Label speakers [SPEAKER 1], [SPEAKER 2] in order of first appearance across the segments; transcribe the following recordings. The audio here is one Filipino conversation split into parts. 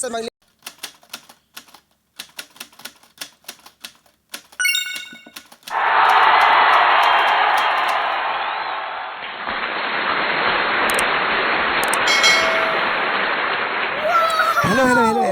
[SPEAKER 1] sa mga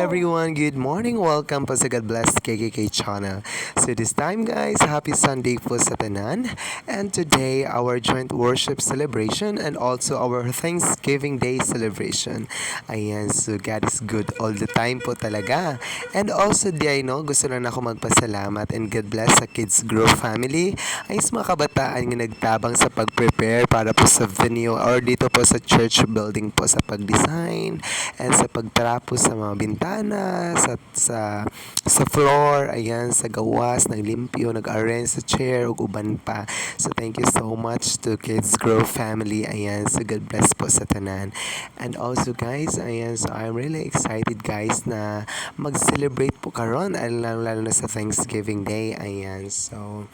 [SPEAKER 2] everyone. Good morning. Welcome po sa God Bless KKK channel. So this time guys, happy Sunday po sa tanan. And today, our joint worship celebration and also our Thanksgiving Day celebration. Ayan, so God is good all the time po talaga. And also, di I know, gusto lang ako magpasalamat and God bless sa Kids Grow family. Ay sa mga kabataan nga nagtabang sa pag-prepare para po sa venue or dito po sa church building po sa pag-design and sa pagtrapo sa mga bintana, sa sa sa floor, ayan, sa gawas, naglimpyo, nag-arrange sa chair, ug uban pa. So thank you so much to Kids Grow family, ayan, so God bless po sa tanan. And also guys, ayan, so I'm really excited guys na mag-celebrate po karon, lalo, lalo na sa Thanksgiving Day, ayan, so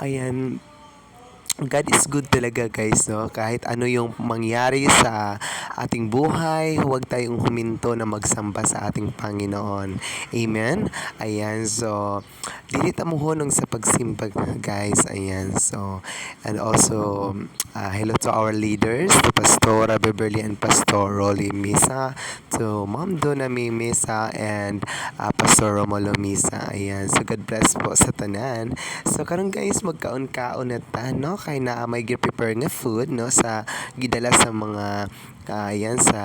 [SPEAKER 2] ayan, God is good talaga guys, no? Kahit ano yung mangyari sa ating buhay, huwag tayong huminto na magsamba sa ating Panginoon. Amen? Ayan, so, dilita mo hunong sa pagsimba guys. Ayan, so, and also, uh, hello to our leaders, to Pastora Beverly and Pastor Rolly Misa, to Ma'am Donna Misa and uh, Pastor Romulo Misa. Ayan, so God bless po sa tanan. So karon guys, magkaon-kaon na ta, no? Kay na may gi-prepare nga food, no? Sa gidala sa mga ayan sa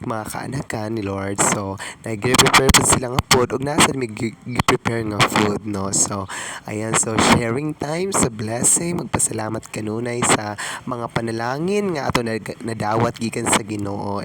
[SPEAKER 2] mga kaanakan ni Lord. So, nag-prepare pa sila nga food ug nasa may gi-prepare nga food, no? So, ayan, so sharing time sa blessing, magpasalamat kanunay sa mga panalangin nga ato nadawat gikan sa Ginoo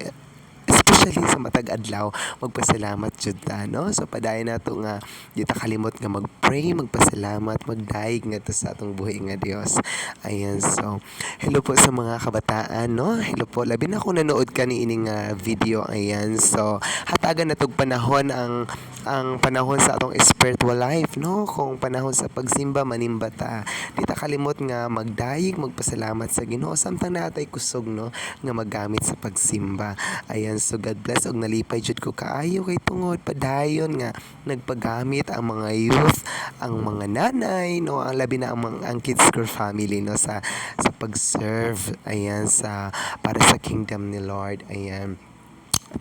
[SPEAKER 2] especially sa matag adlaw magpasalamat jud ta no? So padayon nato nga di ta kalimot nga mag-pray magpasalamat magdaig nga sa atong buhi nga Dios ayan so hello po sa mga kabataan no? Hello po. Labi na kung nanood ka ni ining ah, video ayan. So hatagan na tog panahon ang ang panahon sa atong spiritual life no? Kung panahon sa pagsimba manimba ta. Di ta kalimot nga magdaig magpasalamat sa Ginoo. Samtang natay kusog no? Nga magamit sa pagsimba. Ayan so God bless. Og nalipay jud ko. Kaayo kay tungod. Padayon nga nagpagamit ang mga youth ang mga nanay no? Ang labi na ang, mga, ang kids girl family no? Sa sa pag-serve. Ayan sa para sa kingdom ni Lord. Ayan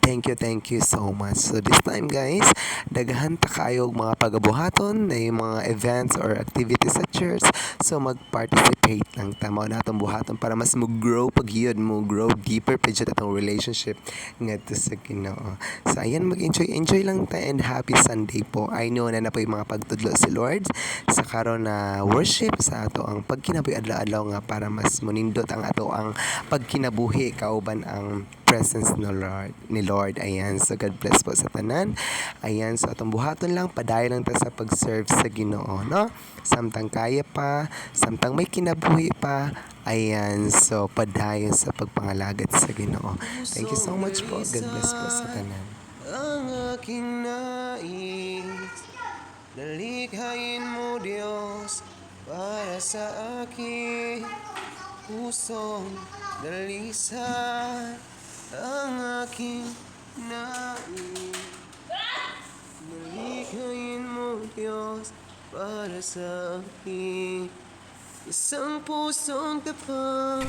[SPEAKER 2] Thank you, thank you so much. So this time guys, daghan ta kayo mga pagabuhaton na yung mga events or activities sa church. So mag-participate lang ta mao natong buhaton para mas mo grow pag yun mo grow deeper pa jud atong relationship ngadto sa Ginoo. So ayan mag-enjoy enjoy lang ta and happy Sunday po. I know na na po yung mga pagtudlo si Lord sa karon na worship sa ato ang pagkinabuhi adlaw-adlaw nga para mas munindot ang ato ang pagkinabuhi kauban ang presence ni Lord, ni Lord. Ayan, so God bless po sa tanan. Ayan, so atong buhaton lang, padayon lang ta sa pag-serve sa Ginoo, no? Samtang kaya pa, samtang may kinabuhi pa, ayan, so padayon sa pagpangalagad sa Ginoo. Thank you so much po. God bless po sa tanan.
[SPEAKER 1] ang aking nais Dalikhain mo Diyos para sa aking pusong dalisan ang aking nais Dalikhain mo Diyos para sa aking isang pusong tapang